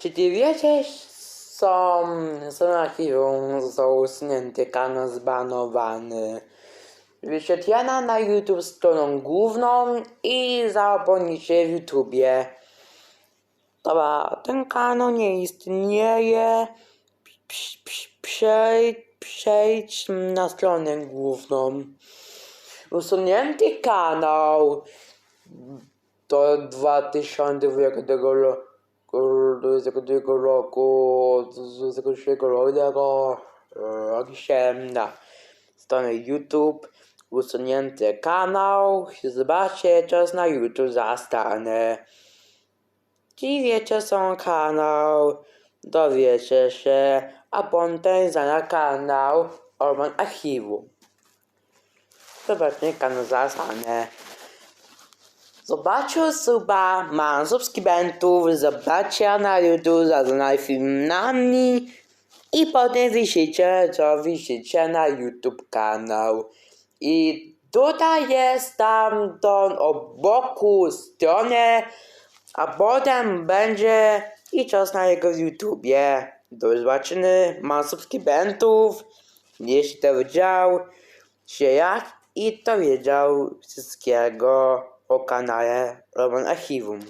Czy wiecie, są, są archiwum, został usunięty kanał zbanowany. Wyświetlana na YouTube stroną główną i zapomnijcie w YouTubie. Dobra, ten kanał nie istnieje. Przejdź, przejdź na stronę główną. Usunięty kanał do 2020 roku, roku, z tego roku, rok się na stronę YouTube, usunięty kanał, zobaczcie, czas na YouTube zastanę. Ci wiecie, są kanał, dowiecie się, a potem za na kanał Orban Archiwum. Zobaczcie kanał zastanę. Zobaczcie suba, subskrybentów, zobaczcie na YouTube, zadaj film na mnie i potem wyślijcie, co wyślijcie na YouTube kanał. I tutaj jest tam tą oboku stronę, a potem będzie i czas na jego YouTubie. Do zobaczenia, mam subskrybentów, jeśli to wiedział się jak i to wiedział wszystkiego Okanagan Roman Archivum